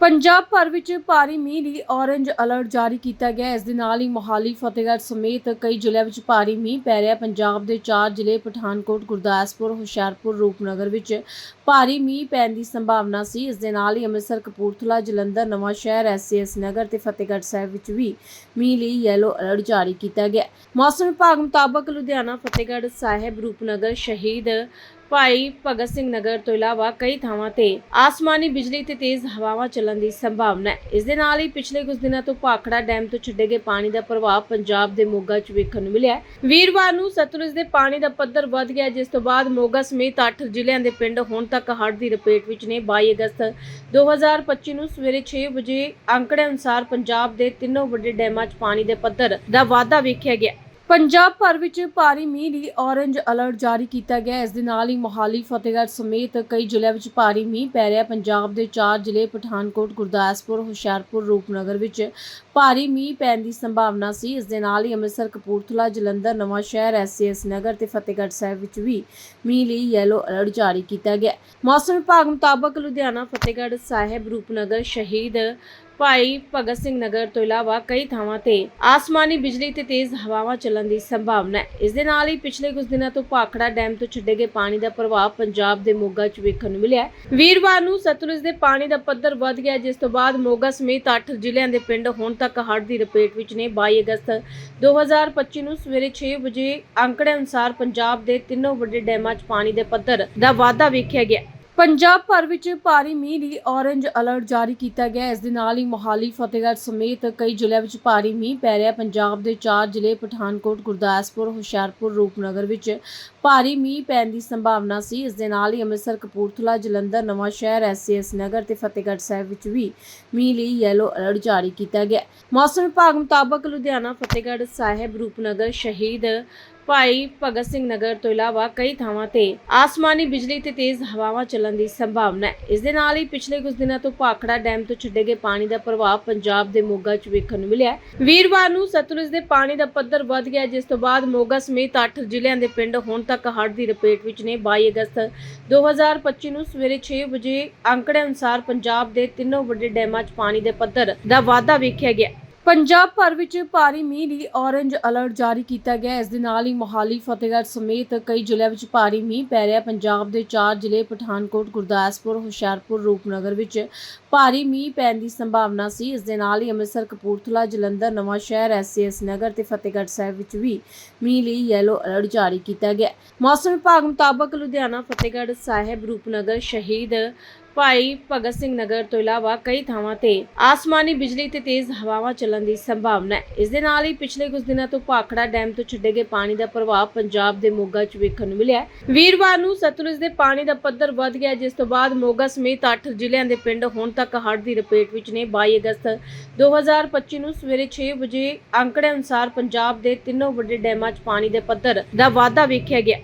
ਪੰਜਾਬ ਭਰ ਵਿੱਚ ਭਾਰੀ ਮੀਂਹ ਲਈ ਔਰੰਜ ਅਲਰਟ ਜਾਰੀ ਕੀਤਾ ਗਿਆ ਇਸ ਦੇ ਨਾਲ ਹੀ ਮੋਹਾਲੀ, ਫਤਿਹਗੜ੍ਹ ਸਮੇਤ ਕਈ ਜ਼ਿਲ੍ਹਿਆਂ ਵਿੱਚ ਭਾਰੀ ਮੀਂਹ ਪੈ ਰਿਹਾ ਪੰਜਾਬ ਦੇ ਚਾਰ ਜ਼ਿਲ੍ਹੇ ਪਠਾਨਕੋਟ, ਗੁਰਦਾਸਪੁਰ, ਹੁਸ਼ਿਆਰਪੁਰ, ਰੂਪਨਗਰ ਵਿੱਚ ਭਾਰੀ ਮੀਂਹ ਪੈਣ ਦੀ ਸੰਭਾਵਨਾ ਸੀ। ਇਸ ਦੇ ਨਾਲ ਹੀ ਅੰਮ੍ਰਿਤਸਰ, ਕਪੂਰਥਲਾ, ਜਲੰਧਰ, ਨਵਾਂ ਸ਼ਹਿਰ ਐਸਐਸ ਨਗਰ ਤੇ ਫਤਿਹਗੜ੍ਹ ਸਾਹਿਬ ਵਿੱਚ ਵੀ ਮੀਂਹ ਲਈ ਯੈਲੋ ਅਲਰਟ ਜਾਰੀ ਕੀਤਾ ਗਿਆ ਮੌਸਮ ਵਿਭਾਗ ਮੁਤਾਬਕ ਲੁਧਿਆਣਾ, ਫਤਿਹਗੜ੍ਹ ਸਾਹਿਬ, ਰੂਪਨਗਰ ਸ਼ਹੀਦ ਭਾਈ ਭਗਤ ਸਿੰਘ ਨਗਰ ਤੋਂ ਇਲਾਵਾ ਕਈ ਥਾਵਾਂ ਤੇ ਆਸਮਾਨੀ ਬਿਜਲੀ ਤੇ ਤੇਜ਼ ਹਵਾਵਾਂ ਚੱਲਣ ਦੀ ਸੰਭਾਵਨਾ ਹੈ। ਇਸ ਦੇ ਨਾਲ ਹੀ ਪਿਛਲੇ ਕੁਝ ਦਿਨਾਂ ਤੋਂ ਭਾਖੜਾ ਡੈਮ ਤੋਂ ਛੱਡੇ ਗਏ ਪਾਣੀ ਦਾ ਪ੍ਰਭਾਵ ਪੰਜਾਬ ਦੇ ਮੋਗਾ 'ਚ ਵੇਖਣ ਨੂੰ ਮਿਲਿਆ ਵੀਰਵਾਰ ਨੂੰ ਸਤਲੁਜ ਦੇ ਪਾਣੀ ਦਾ ਪੱਧਰ ਵੱਧ ਗਿਆ, ਜਿਸ ਤੋਂ ਬਾਅਦ ਮੋਗਾ ਸਮੇਤ 8 ਜ਼ਿਲ੍ਹਿਆਂ ਦੇ ਪਿੰਡ ਹੁਣ ਤੱਕ ਹੜ੍ਹ ਦੀ ਰਪੇਟ ਵਿੱਚ ਨੇ। 22 ਅਗਸਤ 2025 ਨੂੰ ਸਵੇਰੇ 6 ਵਜੇ ਅੰਕੜੇ ਅਨੁਸਾਰ ਪੰਜਾਬ ਦੇ ਤਿੰਨੋਂ ਵੱਡੇ ਡੈਮਾਂ 'ਚ ਪਾਣੀ ਦੇ ਪੱਧਰ ਦਾ ਵਾਧਾ ਵੇਖਿਆ ਗਿਆ। ਪੰਜਾਬ ਭਰ ਵਿੱਚ ਭਾਰੀ ਮੀਂਹ ਲਈ ਔਰੰਜ ਅਲਰਟ ਜਾਰੀ ਕੀਤਾ ਗਿਆ ਹੈ। ਇਸ ਦੇ ਨਾਲ ਹੀ ਮੋਹਾਲੀ, ਫਤਿਹਗੜ੍ਹ ਸਮੇਤ ਕਈ ਜ਼ਿਲ੍ਹਿਆਂ ਵਿੱਚ ਭਾਰੀ ਮੀਂਹ ਪੈ ਰਿਹਾ ਹੈ। ਪੰਜਾਬ ਦੇ ਚਾਰ ਜ਼ਿਲ੍ਹੇ ਪਠਾਨਕੋਟ, ਗੁਰਦਾਸਪੁਰ, ਹੁਸ਼ਿਆਰਪੁਰ, ਰੂਪਨਗਰ ਵਿੱਚ ਭਾਰੀ ਮੀਂਹ ਪੈਣ ਦੀ ਸੰਭਾਵਨਾ ਸੀ ਇਸ ਦੇ ਨਾਲ ਹੀ ਅੰਮ੍ਰਿਤਸਰ, ਕਪੂਰਥਲਾ, ਜਲੰਧਰ, ਨਵਾਂ ਸ਼ਹਿਰ ਐਸਐਸ ਨਗਰ ਤੇ ਫਤਿਹਗੜ੍ਹ ਸਾਹਿਬ ਵਿੱਚ ਵੀ ਮੀਂਹ ਲਈ ਯੈਲੋ ਅਲਰਟ ਜਾਰੀ ਕੀਤਾ ਗਿਆ ਹੈ। ਮੌਸਮ ਵਿਭਾਗ ਮੁਤਾਬਕ ਲੁਧਿਆਣਾ, ਫਤਿਹਗੜ੍ਹ ਸਾਹਿਬ, ਰੂਪਨਗਰ ਸ਼ਹੀਦ ਭਾਈ ਭਗਤ ਸਿੰਘ ਨਗਰ ਤੋਂ ਇਲਾਵਾ ਕਈ ਥਾਵਾਂ ਤੇ ਆਸਮਾਨੀ ਬਿਜਲੀ ਤੇ ਤੇਜ਼ ਹਵਾਵਾਂ ਚੱਲਣ ਦੀ ਸੰਭਾਵਨਾ ਹੈ। ਇਸ ਦੇ ਨਾਲ ਹੀ ਪਿਛਲੇ ਕੁਝ ਦਿਨਾਂ ਤੋਂ ਭਾਖੜਾ ਡੈਮ ਤੋਂ ਛੱਡੇ ਗਏ ਪਾਣੀ ਦਾ ਪ੍ਰਭਾਵ ਪੰਜਾਬ ਦੇ ਮੋਗਾ 'ਚ ਵੇਖਣ ਨੂੰ ਮਿਲਿਆ ਵੀਰਵਾਰ ਨੂੰ ਸਤਲੁਜ ਦੇ ਪਾਣੀ ਦਾ ਪੱਧਰ ਵੱਧ ਗਿਆ ਜਿਸ ਤੋਂ ਬਾਅਦ ਮੋਗਾ ਸਮੇਤ 8 ਜ਼ਿਲ੍ਹਿਆਂ ਦੇ ਪਿੰਡ ਹੁਣ ਤੱਕ ਹੜ੍ਹ ਦੀ ਰਪੇਟ ਵਿੱਚ ਨੇ। 22 ਅਗਸਤ 2025 ਨੂੰ ਸਵੇਰੇ 6 ਵਜੇ ਅੰਕੜੇ ਅਨੁਸਾਰ ਪੰਜਾਬ ਦੇ ਤਿੰਨੋਂ ਵੱਡੇ ਡੈਮਾਂ 'ਚ ਪਾਣੀ ਦੇ ਪੱਧਰ ਦਾ ਵਾਧਾ ਵੇਖਿਆ ਗਿਆ ਪੰਜਾਬ ਭਰ ਵਿੱਚ ਭਾਰੀ ਮੀਂਹ ਲਈ ਔਰੰਜ ਅਲਰਟ ਜਾਰੀ ਕੀਤਾ ਗਿਆ। ਇਸ ਦੇ ਨਾਲ ਹੀ ਮੋਹਾਲੀ, ਫਤਿਹਗੜ੍ਹ ਸਮੇਤ ਕਈ ਜ਼ਿਲ੍ਹਿਆਂ ਵਿੱਚ ਭਾਰੀ ਮੀਂਹ ਪੈ ਰਿਹਾ। ਪੰਜਾਬ ਦੇ ਚਾਰ ਜ਼ਿਲ੍ਹੇ ਪਠਾਨਕੋਟ, ਗੁਰਦਾਸਪੁਰ, ਹੁਸ਼ਿਆਰਪੁਰ, ਰੂਪਨਗਰ ਵਿੱਚ ਭਾਰੀ ਮੀਂਹ ਪੈਣ ਦੀ ਸੰਭਾਵਨਾ ਸੀ। ਇਸ ਦੇ ਨਾਲ ਹੀ ਅੰਮ੍ਰਿਤਸਰ, ਕਪੂਰਥਲਾ, ਜਲੰਧਰ, ਨਵਾਂ ਸ਼ਹਿਰ ਐਸਐਸ ਨਗਰ ਤੇ ਫਤਿਹਗੜ੍ਹ ਸਾਹਿਬ ਵਿੱਚ ਵੀ ਮੀਂਹ ਲਈ ਯੈਲੋ ਅਲਰਟ ਜਾਰੀ ਕੀਤਾ ਗਿਆ। ਮੌਸਮ ਵਿਭਾਗ ਮੁਤਾਬਕ ਲੁਧਿਆਣਾ, ਫਤਿਹਗੜ੍ਹ ਸਾਹਿਬ, ਰੂਪਨਗਰ, ਸ਼ਹੀਦ ਭਾਈ ਭਗਤ ਸਿੰਘ ਨਗਰ ਤੋਂ ਇਲਾਵਾ ਕਈ ਥਾਵਾਂ ਤੇ ਆਸਮਾਨੀ ਬਿਜਲੀ ਤੇ ਤੇਜ਼ ਹਵਾਵਾਂ ਚੱਲਣ ਦੀ ਸੰਭਾਵਨਾ ਹੈ। ਇਸ ਦੇ ਨਾਲ ਹੀ ਪਿਛਲੇ ਕੁਝ ਦਿਨਾਂ ਤੋਂ ਭਾਖੜਾ ਡੈਮ ਤੋਂ ਛੱਡੇ ਗਏ ਪਾਣੀ ਦਾ ਪ੍ਰਭਾਵ ਪੰਜਾਬ ਦੇ ਮੋਗਾ 'ਚ ਵੇਖਣ ਨੂੰ ਮਿਲਿਆ ਵੀਰਵਾਰ ਨੂੰ ਸਤਲੁਜ ਦੇ ਪਾਣੀ ਦਾ ਪੱਧਰ ਵੱਧ ਗਿਆ ਜਿਸ ਤੋਂ ਬਾਅਦ ਮੋਗਾ ਸਮੇਤ 8 ਜ਼ਿਲ੍ਹਿਆਂ ਦੇ ਪਿੰਡ ਹੁਣ ਤੱਕ ਹੜ੍ਹ ਦੀ ਰਪੇਟ ਵਿੱਚ ਨੇ। 22 ਅਗਸਤ 2025 ਨੂੰ ਸਵੇਰੇ 6 ਵਜੇ ਅੰਕੜੇ ਅਨੁਸਾਰ ਪੰਜਾਬ ਦੇ ਤਿੰਨੋਂ ਵੱਡੇ ਡੈਮਾਂ 'ਚ ਪਾਣੀ ਦੇ ਪੱਧਰ ਦਾ ਵਾਧਾ ਵੇਖਿਆ ਗਿਆ। ਪੰਜਾਬ ਭਰ ਵਿੱਚ ਭਾਰੀ ਮੀਂਹ ਲਈ ਔਰੰਜ ਅਲਰਟ ਜਾਰੀ ਕੀਤਾ ਗਿਆ। ਇਸ ਦੇ ਨਾਲ ਹੀ ਮੋਹਾਲੀ, ਫਤਿਹਗੜ੍ਹ ਸਮੇਤ ਕਈ ਜ਼ਿਲ੍ਹਿਆਂ ਵਿੱਚ ਭਾਰੀ ਮੀਂਹ ਪੈ ਰਿਹਾ। ਪੰਜਾਬ ਦੇ ਚਾਰ ਜ਼ਿਲ੍ਹੇ ਪਠਾਨਕੋਟ, ਗੁਰਦਾਸਪੁਰ, ਹੁਸ਼ਿਆਰਪੁਰ, ਰੂਪਨਗਰ ਵਿੱਚ ਭਾਰੀ ਮੀਂਹ ਪੈਣ ਦੀ ਸੰਭਾਵਨਾ ਸੀ। ਇਸ ਦੇ ਨਾਲ ਹੀ ਅੰਮ੍ਰਿਤਸਰ, ਕਪੂਰਥਲਾ, ਜਲੰਧਰ, ਨਵਾਂ ਸ਼ਹਿਰ ਐਸਐਸ ਨਗਰ ਤੇ ਫਤਿਹਗੜ੍ਹ ਸਾਹਿਬ ਵਿੱਚ ਵੀ ਮੀਂਹ ਲਈ ਯੈਲੋ ਅਲਰਟ ਜਾਰੀ ਕੀਤਾ ਗਿਆ। ਮੌਸਮ ਵਿਭਾਗ ਮੁਤਾਬਕ ਲੁਧਿਆਣਾ, ਫਤਿਹਗੜ੍ਹ ਸਾਹਿਬ, ਰੂਪਨਗਰ, ਸ਼ਹੀਦ ਭਾਈ ਭਗਤ ਸਿੰਘ ਨਗਰ ਤੋਂ ਇਲਾਵਾ ਕਈ ਥਾਵਾਂ ਤੇ ਆਸਮਾਨੀ ਬਿਜਲੀ ਤੇ ਤੇਜ਼ ਹਵਾਵਾਂ ਚੱਲਣ ਦੀ ਸੰਭਾਵਨਾ ਹੈ। ਇਸ ਦੇ ਨਾਲ ਹੀ ਪਿਛਲੇ ਕੁਝ ਦਿਨਾਂ ਤੋਂ ਭਾਖੜਾ ਡੈਮ ਤੋਂ ਛੱਡੇ ਗਏ ਪਾਣੀ ਦਾ ਪ੍ਰਭਾਵ ਪੰਜਾਬ ਦੇ ਮੋਗਾ 'ਚ ਵੇਖਣ ਨੂੰ ਮਿਲਿਆ ਵੀਰਵਾਰ ਨੂੰ ਸਤਲੁਜ ਦੇ ਪਾਣੀ ਦਾ ਪੱਧਰ ਵੱਧ ਗਿਆ ਜਿਸ ਤੋਂ ਬਾਅਦ ਮੋਗਾ ਸਮੇਤ 8 ਜ਼ਿਲ੍ਹਿਆਂ ਦੇ ਪਿੰਡ ਹੁਣ ਤੱਕ ਹੜ੍ਹ ਦੀ ਰਪੇਟ ਵਿੱਚ ਨੇ। 22 ਅਗਸਤ 2025 ਨੂੰ ਸਵੇਰੇ 6 ਵਜੇ ਅੰਕੜੇ ਅਨੁਸਾਰ ਪੰਜਾਬ ਦੇ ਤਿੰਨੋਂ ਵੱਡੇ ਡੈਮਾਂ 'ਚ ਪਾਣੀ ਦੇ ਪੱਧਰ ਦਾ ਵਾਧਾ ਵੇਖਿਆ ਗਿਆ।